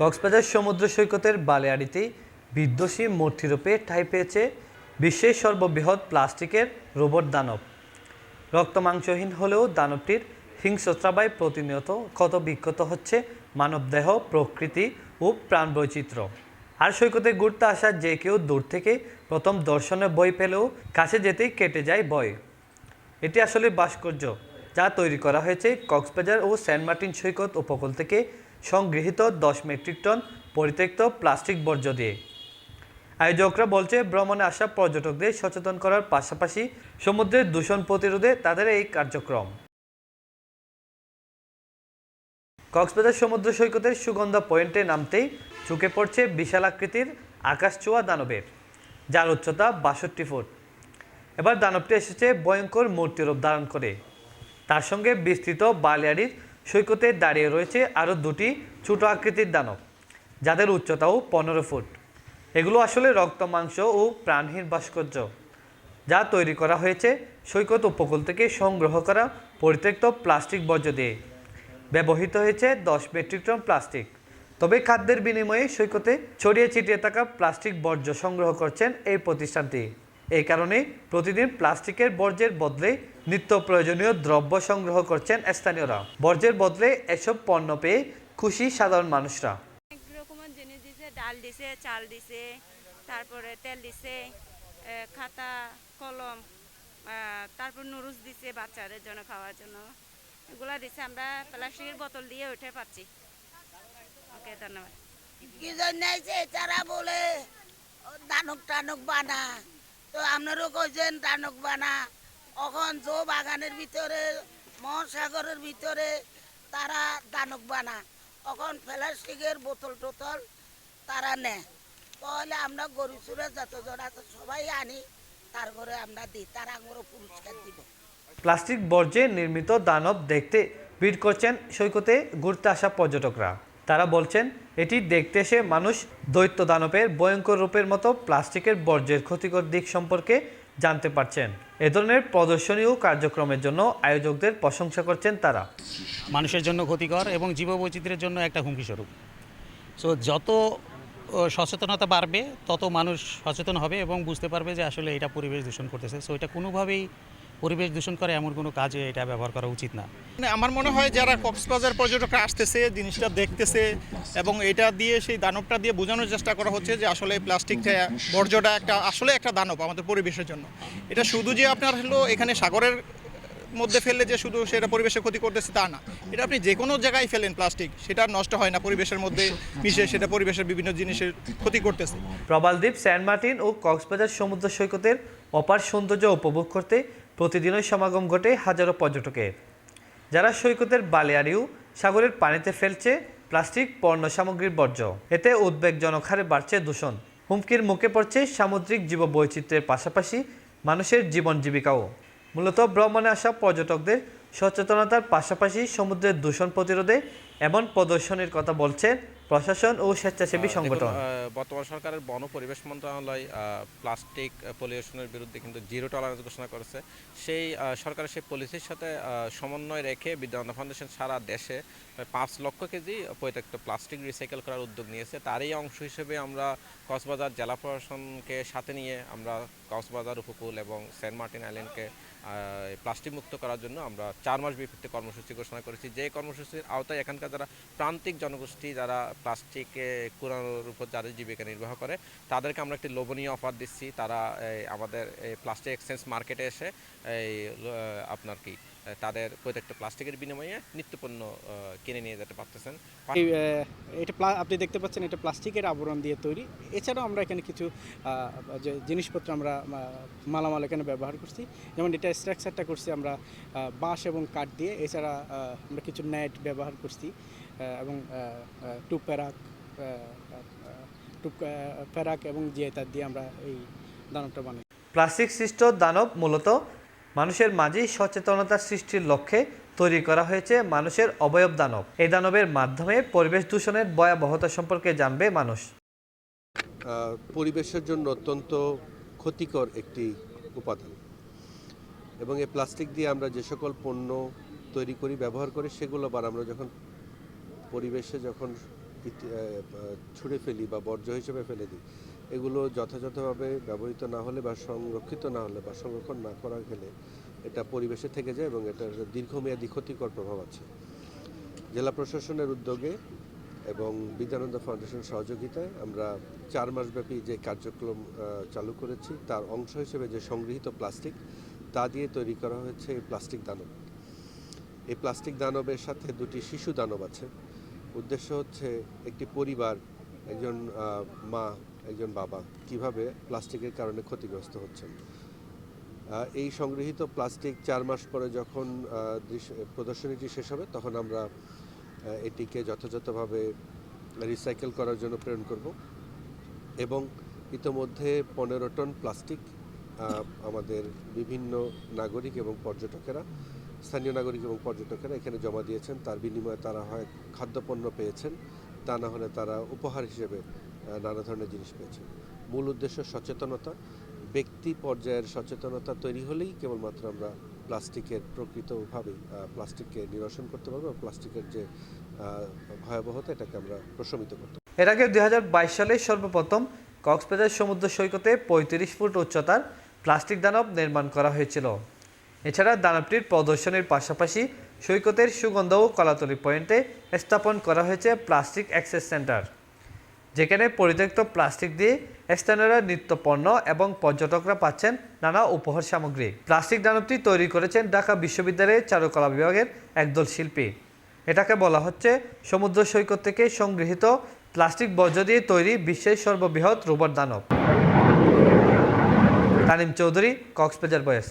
কক্সবাজার সমুদ্র সৈকতের বালিয়াড়িতে বিধ্বসী মূর্তিরূপে ঠাঁই পেয়েছে বিশ্বের সর্ববৃহৎ প্লাস্টিকের রোবট দানব। রক্তমাংসহীন হলেও দানবটির হিংস্রতাবায় প্রতিনিয়ত ক্ষত বিক্ষত হচ্ছে মানবদেহ, প্রকৃতি ও প্রাণবৈচিত্র্য। আর সৈকতে ঘুরতে আসা যে কেউ দূর থেকে প্রথম দর্শনে বই পেলেও কাছে যেতেই কেটে যায় ভয় এটি আসলে ভাস্কর্য, যা তৈরি করা হয়েছে কক্সবাজার ও সেন্ট মার্টিন সৈকত উপকূল থেকে সংগৃহীত দশ মেট্রিক টন পরিত্যক্ত প্লাস্টিক বর্জ্য দিয়ে। আয়োজকরা বলছে, ভ্রমণে আসা পর্যটকদের সচেতন করার পাশাপাশি সমুদ্রের দূষণ প্রতিরোধে তাদের এই কার্যক্রম। কক্সবাজার সমুদ্র সৈকতের সুগন্ধা পয়েন্টে নামতেই চুকে পড়ছে বিশাল আকৃতির আকাশছোঁয়া দানবের, যার উচ্চতা বাষট্টি ফুট। এবার দানবটি এসেছে ভয়ঙ্কর মূর্তিরূপ ধারণ করে। তার সঙ্গে বিস্তৃত বালিয়াড়ির সৈকতে দাঁড়িয়ে রয়েছে আরও দুটি ছোট আকৃতির দানব, যাদের উচ্চতাও পনেরো ফুট। এগুলো আসলে রক্ত, মাংস ও প্রাণহীন ভাস্কর্য, যা তৈরি করা হয়েছে সৈকত উপকূল থেকে সংগ্রহ করা পরিত্যক্ত প্লাস্টিক বর্জ্য দিয়ে। ব্যবহৃত হয়েছে দশ মেট্রিক টন প্লাস্টিক। তবে খাদ্যের বিনিময়ে সৈকতে ছড়িয়ে ছিটিয়ে থাকা প্লাস্টিক বর্জ্য সংগ্রহ করছেন এই প্রতিষ্ঠানটি। এই কারণে প্রতিদিন প্লাস্টিকের বর্জ্যের বদলে নিত্য প্রয়োজনীয় দ্রব্য সংগ্রহ করছেন স্থানীয়রা। বর্জ্যের বদলে এসব পণ্য পেয়ে খুশি সাধারণ মানুষরা। অনেক রকমের জিনিস দিছে ডাল দিছে চাল দিছে তারপরে তেল দিছে খাতা কলম তারপর নুরুস দিছে বাচ্চাদের জন্য খাওয়ার জন্য। এগুলা দিছে আমরা প্লাস্টিকের বোতল দিয়ে উঠে পাচ্ছি। ওকে ধন্যবাদ। কি জন্য তারা বলে? দানক টানক বানা তো আপনারও কইছেন টানক বানা। এখন জো বাগানের ভিতরে, মহাসাগরের ভিতরে তারা দানক বানা। এখন প্লাস্টিকের বোতল টোতল তারা নেয় তাহলে আমরা গরু চুরে যতজন আছে সবাই আনি, তার ঘরে আমরা দিই, তারা আমরা পুরস্কার দিব। প্লাস্টিক বর্জ্যে নির্মিত দানব দেখতে ভিড় করছেন সৈকতে ঘুরতে আসা পর্যটকরা। তারা বলছেন, এটি দেখতে এসে মানুষ দৈত্য দানবের ভয়ঙ্কর রূপের মতো প্লাস্টিকের বর্জ্যের ক্ষতিকর দিক সম্পর্কে জানতে পারছেন। এ ধরনের প্রদর্শনী ও কার্যক্রমের জন্য আয়োজকদের প্রশংসা করছেন তারা। মানুষের জন্য ক্ষতিকর এবং জীববৈচিত্র্যের জন্য একটা হুমকি স্বরূপ সো যত সচেতনতা বাড়বে, তত মানুষ সচেতন হবে এবং বুঝতে পারবে যে আসলে এটা পরিবেশ দূষণ করতেছে। সো এটা কোনোভাবেই পরিবেশ দূষণ করে এমন কোনো কাজে এটা ব্যবহার করা উচিত না। মানে আমার মনে হয় যারা কক্সবাজার পর্যটকরা আসতেছে জিনিসটা দেখতেছে এবং এটা দিয়ে সেই দানবটা দিয়ে বোঝানোর চেষ্টা করা হচ্ছে যে আসলে প্লাস্টিকটা বর্জ্যটা একটা আসলে একটা দানব আমাদের পরিবেশের জন্য। এটা শুধু যে আপনার হলো এখানে সাগরের মধ্যে ফেললে যে শুধু সেটা পরিবেশের ক্ষতি করতেছে তা না। এটা আপনি যে কোনো জায়গায় ফেলেন প্লাস্টিক সেটা নষ্ট হয় না পরিবেশের মধ্যে মিশে সেটা পরিবেশের বিভিন্ন জিনিসের ক্ষতি করতেছে। প্রবালদ্বীপ সেন্ট মার্টিন ও কক্সবাজার সমুদ্র সৈকতের অপার সৌন্দর্য উপভোগ করতে প্রতিদিনই সমাগম ঘটে হাজারো পর্যটকের যারা সৈকতের বালিয়াড়িও সাগরের পানিতে ফেলছে, প্লাস্টিক, পণ্য সামগ্রীর বর্জ্য। এতে উদ্বেগজনক হারে বাড়ছে দূষণ। হুমকির মুখে পড়ছে সামুদ্রিক জীববৈচিত্র্যের পাশাপাশি মানুষের জীবন জীবিকাও। মূলত ভ্রমণে আসা পর্যটকদের সচেতনতার পাশাপাশি সমুদ্রের দূষণ প্রতিরোধে এমন প্রদর্শনীর কথা বলছে প্রশাসন ও স্বেচ্ছাসেবী সংগঠন। বর্তমান সরকারের বন পরিবেশ মন্ত্রণালয় প্লাস্টিক পলিউশনের বিরুদ্ধে কিন্তু জিরো টলারেন্স ঘোষণা করেছে। সেই সরকারের সেই পলিসির সাথে সমন্বয় রেখে বিদ্যানন্দ ফাউন্ডেশন সারা দেশে পাঁচ লক্ষ কেজি পরিত্যক্ত প্লাস্টিক রিসাইকেল করার উদ্যোগ নিয়েছে। তারই অংশ হিসেবে আমরা কক্সবাজার জেলা প্রশাসনকে সাথে নিয়ে আমরা কক্সবাজার উপকূল এবং সেন্ট মার্টিন আইল্যান্ডকে প্লাস্টিক মুক্ত করার জন্য আমরা চার মাস বিপরীতে কর্মসূচি ঘোষণা করেছি। যে কর্মসূচির আওতায় এখানকার যারা প্রান্তিক জনগোষ্ঠী, যারা প্লাস্টিকে কুড়ানোর উপর যাদের জীবিকা নির্বাহ করে, তাদেরকে আমরা একটি লোভনীয় অফার দিচ্ছি। তারা আমাদের এই প্লাস্টিক এক্সচেঞ্জ মার্কেটে এসে এই আপনার কি তাদের প্রত্যেকটা প্লাস্টিকের বিনিময়ে নিত্যপণ্য কিনে নিয়ে যেতে পারতেছেন। এটা আপনি দেখতে পাচ্ছেন এটা প্লাস্টিকের আবরণ দিয়ে তৈরি। এছাড়াও আমরা এখানে কিছু যে জিনিসপত্র আমরা মালামাল এখানে ব্যবহার করছি। যেমন এটা স্ট্রাকচারটা করছি আমরা বাঁশ এবং কাঠ দিয়ে। এছাড়া আমরা কিছু নেট ব্যবহার করছি এবং টু প্যারাক টু প্যারাক এবং জিয়েতার দিয়ে আমরা এই দানবটা বানাই। প্লাস্টিক সৃষ্ট দানব মূলত মানুষের মাঝেই সচেতনতা সৃষ্টির লক্ষ্যে তৈরি করা হয়েছে মানুষের অবয়ব দানব। এই দানবের মাধ্যমে পরিবেশ দূষণের ভয়াবহতা সম্পর্কে জানবে মানুষ। পরিবেশের জন্য অত্যন্ত ক্ষতিকর একটি উপাদান। এবং এই প্লাস্টিক দিয়ে আমরা যে সকল পণ্য তৈরি করি, ব্যবহার করি, সেগুলো আবার আমরা যখন পরিবেশে যখন ছুঁড়ে ফেলি বা বর্জ্য হিসেবে ফেলে দিই এগুলো যথাযথভাবে ব্যবহৃত না হলে বা সংরক্ষিত না হলে বা সংরক্ষণ না করা গেলে এটা পরিবেশে থেকে যায় এবং এটার দীর্ঘমেয়াদী ক্ষতিকর প্রভাব আছে। জেলা প্রশাসনের উদ্যোগে এবং বিদ্যানন্দ ফাউন্ডেশন সহযোগিতায় আমরা চার মাসব্যাপী যে কার্যক্রম চালু করেছি, তার অংশ হিসেবে যে সংগৃহীত প্লাস্টিক, তা দিয়ে তৈরি করা হয়েছে এই প্লাস্টিক দানব। এই প্লাস্টিক দানবের সাথে দুটি শিশু দানব আছে। উদ্দেশ্য হচ্ছে একটি পরিবার, একজন মা একজন বাবা, কীভাবে প্লাস্টিকের কারণে ক্ষতিগ্রস্ত হচ্ছেন? এই সংগৃহীত প্লাস্টিক চার মাস পরে যখন প্রদর্শনীটি শেষ হবে, তখন আমরা এটিকে যথাযথভাবে রিসাইকেল করার জন্য প্রেরণ করব। এবং ইতোমধ্যে পনেরো টন প্লাস্টিক আমাদের বিভিন্ন নাগরিক এবং পর্যটকেরা, স্থানীয় নাগরিক এবং পর্যটকেরা এখানে জমা দিয়েছেন। তার বিনিময়ে তারা হয় খাদ্যপণ্য পেয়েছেন। তা না হলে তারা উপহার হিসেবে নানা ধরনের জিনিস পেয়েছেন মূল উদ্দেশ্য সচেতনতা, ব্যক্তি পর্যায়ের সচেতনতা তৈরি হলেই কেবলমাত্র আমরা প্লাস্টিকের প্রকৃতভাবে প্লাস্টিককে নিরসন করতে পারব প্লাস্টিকের যে ভয়াবহতা এটাকে আমরা প্রশমিত করতে। এর আগে দুই হাজার বাইশ সালে সর্বপ্রথম কক্সবাজার সমুদ্র সৈকতে পঁয়ত্রিশ ফুট উচ্চতার প্লাস্টিক দানব নির্মাণ করা হয়েছিল। এছাড়া দানবটির প্রদর্শনীর পাশাপাশি সৈকতের সুগন্ধ ও কলাতলি পয়েন্টে স্থাপন করা হয়েছে প্লাস্টিক অ্যাক্সেস সেন্টার। যেখানে পরিত্যক্ত প্লাস্টিক দিয়ে স্থানীয়রা নিত্য পণ্য এবং পর্যটকরা পাচ্ছেন নানা উপহার সামগ্রী। প্লাস্টিক দানবটি তৈরি করেছেন ঢাকা বিশ্ববিদ্যালয়ের চারুকলা বিভাগের একদল শিল্পী। এটাকে বলা হচ্ছে সমুদ্র সৈকত থেকে সংগৃহীত প্লাস্টিক বর্জ্য দিয়ে তৈরি বিশ্বের সর্ববৃহৎ রোবট দানব। তানিম চৌধুরী, কক্সবাজার বয়েস